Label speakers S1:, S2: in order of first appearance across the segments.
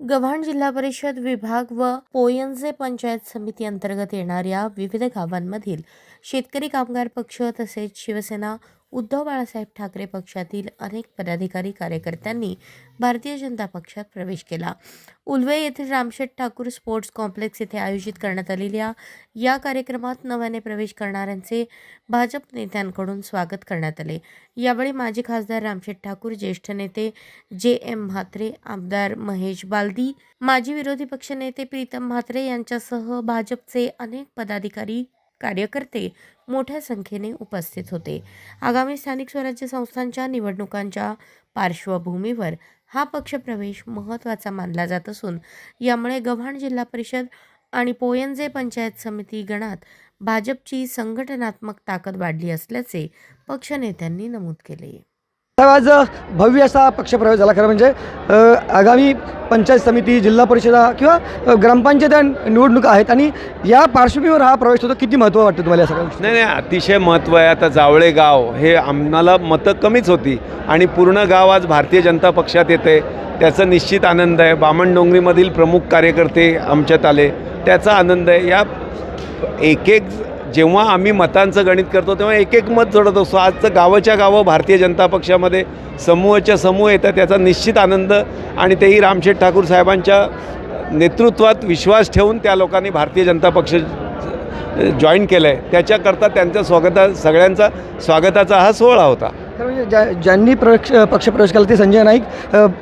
S1: गव्हाण जिल्हा परिषद विभाग व पोयंजे पंचायत समिती अंतर्गत येणाऱ्या विविध गावांमधील शेतकरी कामगार पक्ष तसेच शिवसेना उद्धव बाळासाहेब ठाकरे पक्षातील अनेक पदाधिकारी कार्यकर्त्यांनी भारतीय जनता पक्षात प्रवेश केला. उल्वे येथील रामशेठ ठाकूर स्पोर्ट्स कॉम्प्लेक्स येथे आयोजित करण्यात आलेल्या या कार्यक्रमात नव्याने प्रवेश करणाऱ्यांचे भाजप नेत्यांकडून स्वागत करण्यात आले. यावेळी माजी खासदार रामशेठ ठाकूर ज्येष्ठ नेते जे एम म्हात्रे आमदार महेश बालदी माजी विरोधी पक्षनेते प्रीतम म्हात्रे यांच्यासह भाजपचे अनेक पदाधिकारी कार्यकर्ते मोठ्या संख्येने उपस्थित होते. आगामी स्थानिक स्वराज्य संस्थांच्या निवडणुकांच्या पार्श्वभूमीवर हा पक्षप्रवेश महत्त्वाचा मानला जात असून यामुळे गव्हाण जिल्हा परिषद आणि पोयंजे पंचायत समिती गणात भाजपची संघटनात्मक ताकद वाढली असल्याचे पक्षनेत्यांनी नमूद केले.
S2: आज भव्य असा पक्षप्रवेश झाला. खरं म्हणजे आगामी पंचायत समिती जिल्हा परिषदा किंवा ग्रामपंचायत निवडणुका आहेत आणि या पार्श्वभूमीवर हा प्रवेश होतो किती महत्त्व वाटतं तुम्हाला या सगळ्या
S3: नाही नाही अतिशय महत्त्व आहे. आता जावळे गाव हे आम्हाला मतं कमीच होती आणि पूर्ण गाव आज भारतीय जनता पक्षात येते त्याचा निश्चित आनंद आहे. बामणडोंगरीमधील प्रमुख कार्यकर्ते आमच्यात आले. त्याचा आनंद आहे. या एक एक जेव्हा आम्ही मतांचं गणित करतो तेव्हा एक एक मत जोडत असतो. आजचं गावाच्या गावं भारतीय जनता पक्षामध्ये समूहाच्या समूह येतात त्याचा निश्चित आनंद आणि तेही रामशेठ ठाकूर साहेबांच्या नेतृत्वात विश्वास ठेवून त्या लोकांनी भारतीय जनता पक्ष जॉईन केलं आहे त्याच्याकरता त्यांच्या स्वागता सगळ्यांचा स्वागताचा हा सोहळा होता.
S2: तर म्हणजे ज्या ज्यांनी प्रवेश पक्षप्रवेश केला ते संजय नाईक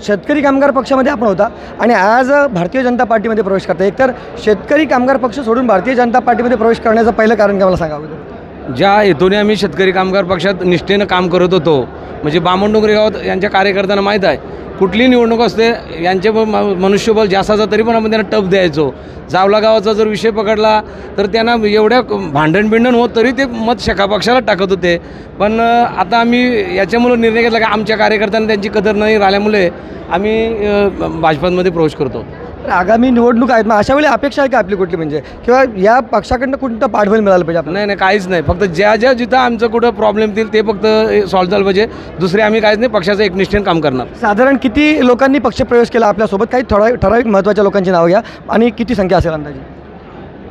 S2: शेतकरी कामगार पक्षामध्ये आपण होता. आणि आज भारतीय जनता पार्टीमध्ये प्रवेश करता. एकतर शेतकरी कामगार पक्ष सोडून भारतीय जनता पार्टीमध्ये प्रवेश करण्याचं पहिलं कारण काय मला सांगा अगोदर.
S4: ज्या हेतूने आम्ही शेतकरी कामगार पक्षात निष्ठेनं काम करत होतो म्हणजे बामणडोंगरी गावात यांच्या कार्यकर्त्यांना माहीत आहे कुठली निवडणूक असते यांचे ब- मनुष्यबळ जास्त तरी पण आपण त्यांना टप द्यायचो. जावला गावाचा जर विषय पकडला तर त्यांना एवढ्या भांडण बिंडण होत तरी ते मत शेका पक्षाला टाकत होते. पण आता आम्ही याच्यामुळं निर्णय घेतला की आमच्या कार्यकर्त्यांना त्यांची कदर नाही राहिल्यामुळे आम्ही भाजपामध्ये प्रवेश करतो.
S2: आगामी निवडणूक आहेत. मग अशा वेळी अपेक्षा आहे का आपली कुठली? म्हणजे किंवा या पक्षाकडनं कोणतं पाठबळ मिळालं पाहिजे आपल्याला?
S4: नाही नाही काहीच नाही. फक्त ज्या ज्या जिथं आमचं कुठं प्रॉब्लेम येतील ते फक्त सॉल्व्ह झालं पाहिजे. दुसरे आम्ही काहीच नाही. पक्षाचं एकनिष्ठेने काम करणार.
S2: साधारण किती लोकांनी पक्षप्रवेश केला आपल्यासोबत काही ठराविक ठराविक महत्त्वाच्या लोकांची नावं घ्या. आणि किती संख्या असेल अंदाजे?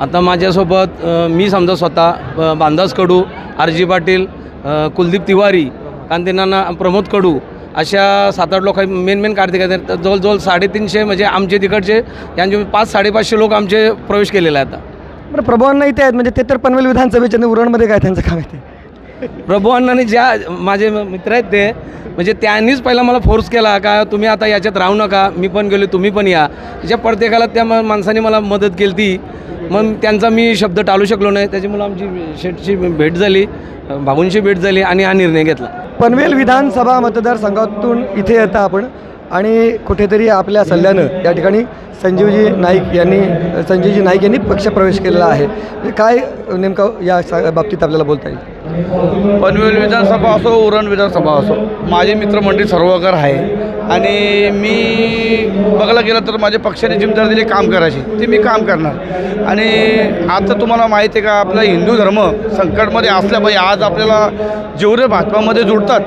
S4: आता माझ्यासोबत अ, मी समजा स्वतः बांदास कडू आर जी पाटील अ, कुलदीप तिवारी कांतीनाना प्रमोद कडू अशा सात आठ लोक मेन मेन कार्तिक आहेत. तर जवळजवळ साडेतीनशे म्हणजे आमचे तिकडचे यांचे पाच साडेपाचशे लोक आमचे प्रवेश केलेले आहेत आता.
S2: बरं प्रभुवांना इथे आहेत म्हणजे ते तर पनवेल विधानसभेच्या उरणमध्ये काय त्यांचं काम आहे ते?
S4: प्रभू अण्णांनी ज्या माझे मित्र आहेत ते म्हणजे त्यांनीच पहिला मला फोर्स केला का तुम्ही आता याच्यात राहू नका मी पण गेलो तुम्ही पण या. त्याच्या प्रत्येकाला त्या माणसाने मला मदत केली ती मग त्यांचा मी शब्द टाळू शकलो नाही. त्याच्यामुळे आमची शेटची भेट झाली भाऊंची भेट झाली आणि हा निर्णय घेतला.
S2: पनवेल विधानसभा मतदारसंघातून इथे येता आपण आणि कुठेतरी आपल्या सल्ल्यानं या ठिकाणी संजीवजी नाईक यांनी संजीवजी नाईक यांनी पक्षप्रवेश केलेला आहे. काय नेमकं या बाबतीत आपल्याला बोलता येईल?
S5: पनवेल विधानसभा असो उरण विधानसभा असो माझे मित्रमंडळी सर्वकर आहे. आणि मी बघायला गेलं तर माझ्या पक्षाने जिम्मेदारी दिली काम करायची. ते मी काम करणार. आणि आता तुम्हाला माहिती आहे का आपला हिंदू धर्म संकटमध्ये असल्या पाहिजे आज आपल्याला जेवढे भाजपामध्ये जुडतात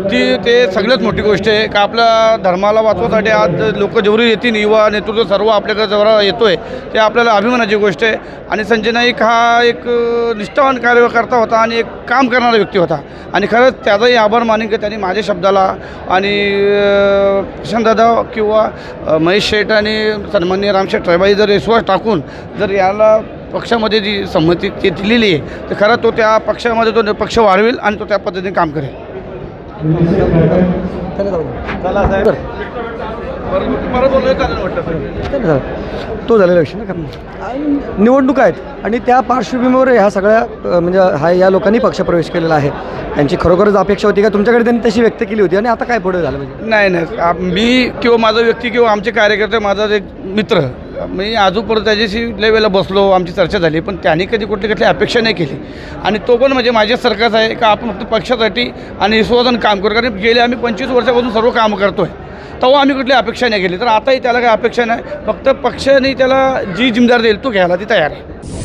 S5: ती ते सगळ्यात मोठी गोष्ट आहे का आपल्या धर्माला वाचवासाठी आज लोक जेवढी येतील युवा नेतृत्व सर्व आपल्याकडे जेवढा येतो आहे ते आपल्याला अभिमानाची गोष्ट आहे. आणि संजय नाईक हा एक निष्ठावान कार्यकर्ता होता आणि एक काम करणारा व्यक्ती होता. आणि खरंच त्याचाही आभार मानेन की त्यांनी माझ्या शब्दाला. आणि अ, प्रशांतदादा किंवा महेश शेठ आणि सन्मान्य रामशेठ ट्रेबाई जर विश्वास टाकून जर याला पक्षामध्ये जी संमती ती दिलेली आहे तर खरं तो त्या पक्षामध्ये तो पक्ष वाढवेल आणि तो त्या पद्धतीने काम करेल.
S3: चला
S2: तो झालेला विषय ना कारण निवडणुका आहेत आणि त्या पार्श्वभूमीवर ह्या सगळ्या म्हणजे हा या लोकांनी पक्षप्रवेश केलेला आहे. त्यांची खरोखरच अपेक्षा होती का? तुमच्याकडे त्यांनी तशी व्यक्त केली होती आणि आता काय पुढे झालं म्हणजे?
S5: नाही नाही. मी किंवा माझा व्यक्ती किंवा आमचे कार्यकर्ते माझा एक मित्र मी अजूनपर्यंत त्याच्याशी लय वेळेला बसलो आमची चर्चा झाली पण त्यांनी कधी कुठली कुठली अपेक्षा नाही केली. आणि तो पण म्हणजे माझ्या सरकारचा आहे का आपण फक्त पक्षासाठी आणि विश्वासानं काम करू. कारण गेले आम्ही पंचवीस वर्षापासून सर्व कामं करतो आहे तेव्हा आम्ही कुठली अपेक्षा नाही केली. तर आताही त्याला काही अपेक्षा नाही. फक्त पक्षाने त्याला जी जिमदार देईल तो घ्यायला ती तयार आहे.